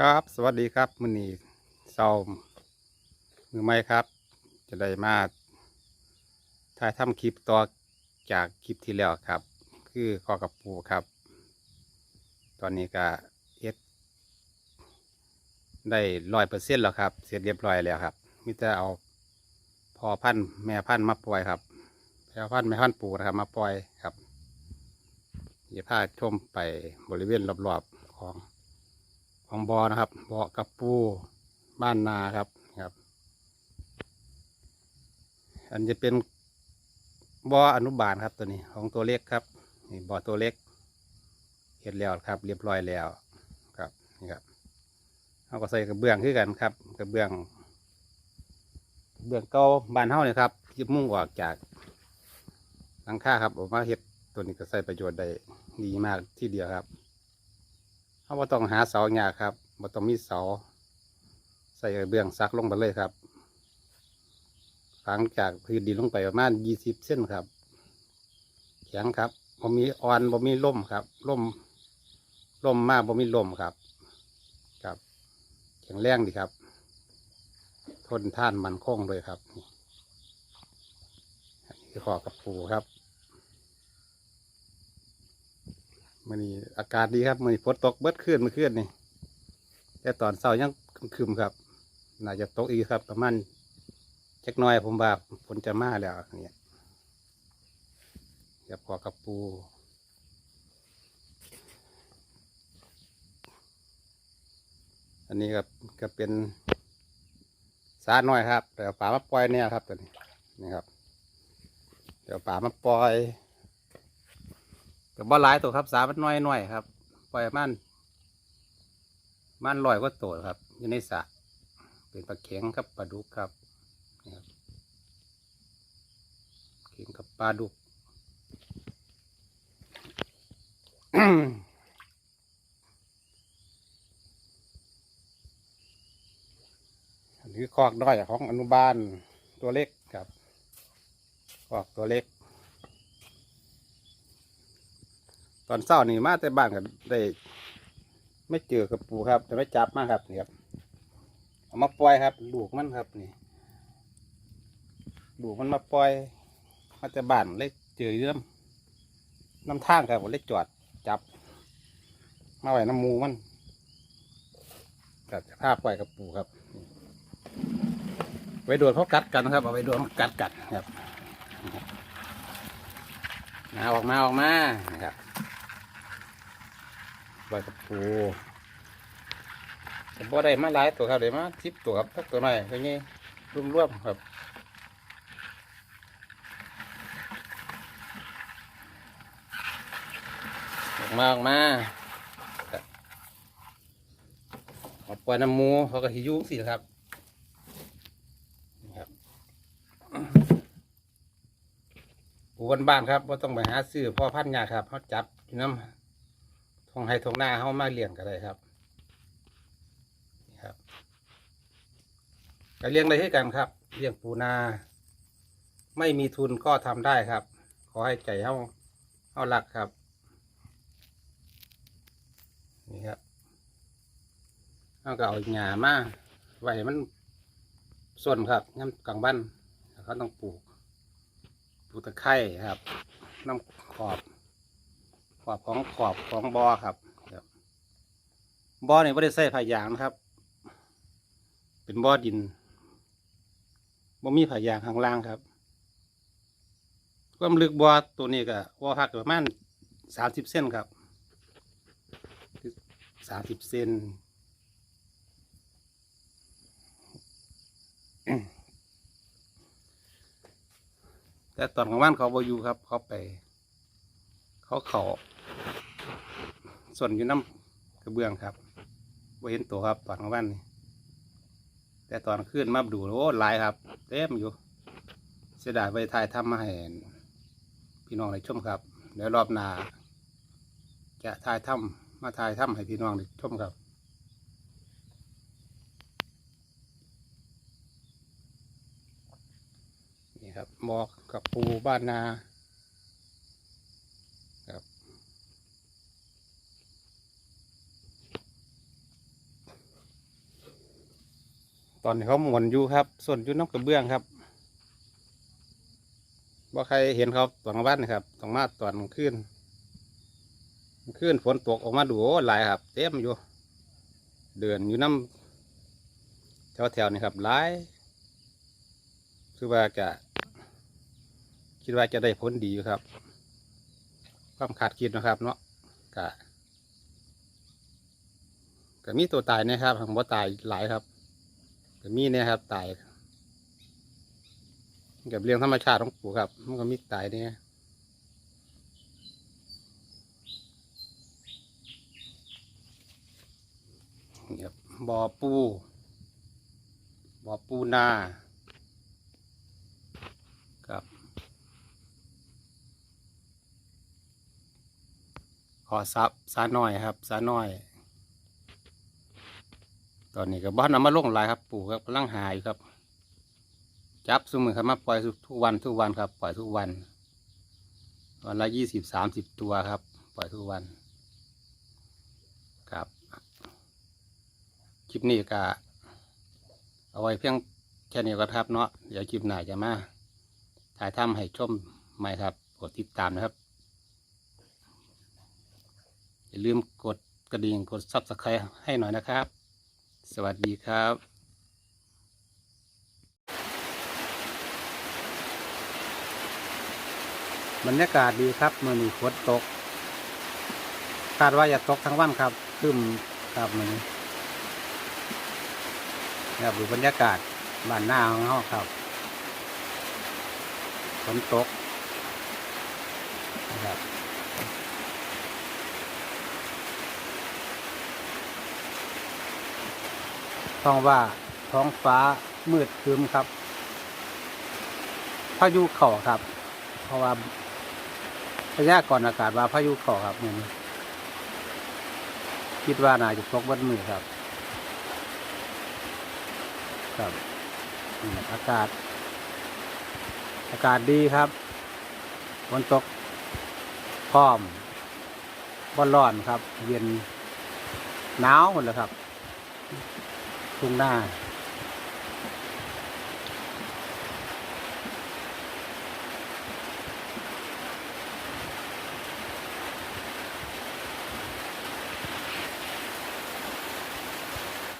ครับสวัสดีครับมือนีเศร้ามือไม่ครับ จะได้มาถ่ายทำคลิปต่อจากคลิปที่แล้วครับ คือข้อกับปูครับ ตอนนี้ก็เอ็ดได้ร้อยเปอร์เซ็นต์แล้วครับ เสร็จเรียบร้อยแล้วครับมิจะเอาพอพันธุ์แม่พันธุ์มาปล่อยครับแม่พันธุ์แม่พันธุ์ปูนะครับ มาปล่อยครับเดี๋ยวพาชมไปบริเวณรอบๆของ ของบอนะครับบ่อกับปูบ้านนาครับครับ อันจะเป็นบ่ออนุบาลครับตัวนี้ของตัวเล็กครับนี่บ่อตัวเล็กเห็ดแล้วครับ เรียบร้อยแล้วครับนี่ครับเขาก็ใส่กระเบื้องขึ้นกันครับกระเบื้องกระเบื้องเก่าบ้านเฮาเนี่ยครับที่มุ่งออกจากหลังคาครับออกมาเห็ดตัวนี้ก็ใส่ประโยชน์ได้ดีมากที่เดียวครับ เขาบ่ต้องหาเสาหญ้าครับบ่ต้องมีเสา ใส่เบื้องซักลงไปเลยครับ ฝังจากพื้นดินลงไปประมาณยี่สิบเส้นครับแข็งครับบ่มีอ่อนบ่มีล่มครับล่มล่มมากบ่มีล่มครับ ครับ แข็งแรงดีครับ ทนท่านมันคงเลยครับนี่ขอกับปูครับ มื่อนี้อากาศดีครับมื่อนี้ฝนตกเบิดขึ้นเมื่อคืนนี่แต่ตอนเช้ายังคึมครับ น่าจะตกอีกครับ ประมาณจักหน้อยผมว่าฝนจะมาแล้วเนี่ยเดี๋ยวพอกับปูอันนี้ครับก็เป็นสาหน้อยครับเดี๋ยวป่ามาปล่อยเนี่ยครับตัวนี้นี่ครับ เดี๋ยวป่ามาปล่อย ก็บ่หลายตัวครับสามันน้อยน้อยครับ ปล่อยมันมันลอยก็โตครับ อยู่ในสระเป็นปลาเข็งครับปลาดุกครับนี่ครับเข็งกับปลาดุกอันนี้คอกน้อยของอนุบาลตัวเล็กครับคอกตัวเล็ก ตอนเช้านี่มาแต่บ้านกันได้ ไม่เจอกับปูครับแต่ไม่จับมาครับนี่ครับเอามาปล่อยครับลูกมันครับนี่ลูกมันมาปล่อยมาแต่บ้านเลยเจอเรื่องน้ำทางครับผมเลยจอดจับ มาไว้น้ำมูมันกับภาพปล่อยกับปูครับ ไว้โดนเขากัดกันครับเอาไว้โดนกัดกันครับมาออกมาออกมานะครับ ปล่อยกับปูผมบ่ได้มาหลายตัวครับเดี๋ยวมาทิปตัวครับทักตัวหน่อยก็งี้รวมๆครับออกมาออกมาครับเอาปล่อยน้ำมูเขาก็หิยุสิครับครับปูบ้านๆครับว่าต้องไปหาซื้อพ่อพันธุ์ยาครับเขาจับน้ำ ทงไฮทงหน้าเข้ามาเลี้ยงก็ได้ครับนี่ครับก็เลี้ยงได้ที่กันครับเลี้ยงปูนา ไม่มีทุนก็ทำได้ครับ ขอให้ใจเข้าเข้าหลักครับ นี่ครับเอาก็เอาหญ้ามาไว้ให้มันส่วนครับน้ำกลางบ้านเขาต้องปลูกปลูกตะไคร่ครับน้ำขอบ ขอบของขอบของบอครับบอเนี่ยไม่ได้ใส่ผ้ายางนะครับ เป็นบอดินบ่มีผ้ายางข้างล่างครับ ความลึกบอตัวนี้ก็บอพักประมาณสามสิบเซนครับสามสิบเซนแต่ตอนกลางวันเขาบอยู่ครับ เขาไป เขาเขา ส่วนอยู่น้ำกระเบื้องครับว่าเห็นตัวครับตอนกลางวันนี่แต่ตอนขึ้นมาดูโอ้หลายครับ เต็มอยู่ เสียดายไปถ่ายทำมาให้พี่น้องได้ชมครับเดี๋ยวรอบหน้าจะถ่ายทำมาถ่ายทำให้พี่น้องได้ชมครับนี่ครับหมอกกับปูบ้านนา ครับ ตอนนี้เขาหมุนอยู่ครับ ส่วนอยู่น้ำกระเบื้องครับว่าใครเห็นเขาตอนกลางวันนะครับตองมาตอนกลางคืนกลางคืนฝนตกออกมาดูหลายครับ เต็มอยู่ เดินอยู่น้ำแถวๆนี่ครับหลายคือว่าจะ คิดว่าจะได้ผลดีอยู่ครับ ความขาดคิดนะครับ เนาะกะก็มีตัวตายนะครับของบ่ตายหลายครับ ก็มีเนี่ยครับตายกับเรื่องธรรมชาติของปู่ครับ มันก็มีตายเนี่ยครับบ่อปู บ่อปูนาครับขอซับสาหน้อยครับสาหน้อย ตอนนี้ก็บ้านนำมาลงหลายครับปู่ครับกำลังหายครับ จับสมือครับมาปล่อยทุกวันทุกวันครับ ปล่อยทุกวัน วันละยี่สิบสามสิบตัวครับ ปล่อยทุกวันครับคลิปนี้ก็เอาไว้เพียงแค่นี้ก็ครับเนาะเดี๋ยวคลิปหน้าจะมาถ่ายทำให้ชมใหม่ครับกดติดตามนะครับ อย่าลืมกดกระดิ่งกดซับสไครต์ให้หน่อยนะครับ สวัสดีครับบรรยากาศดีครับเมื่อนี้ฝนตก คาดว่าจะตกทั้งวันครับครึมครับมื่อนี้ครับดูบรรยากาศบ้านหน้าของเราครับฝนตกนะครับ ท้องว่าท้องฟ้ามืดครึ้มครับพายุเข่าครับ เพราะว่าพยากรณ์อากาศว่าพายุเข่าครับเนี่ยคิดว่าน่าจะตกวันมือครับ ครับอากาศ อากาศดีครับฝนตกพร้อมบ่ร้อนครับ เย็นหนาวหมดเลยครับ ทุ่งหน้า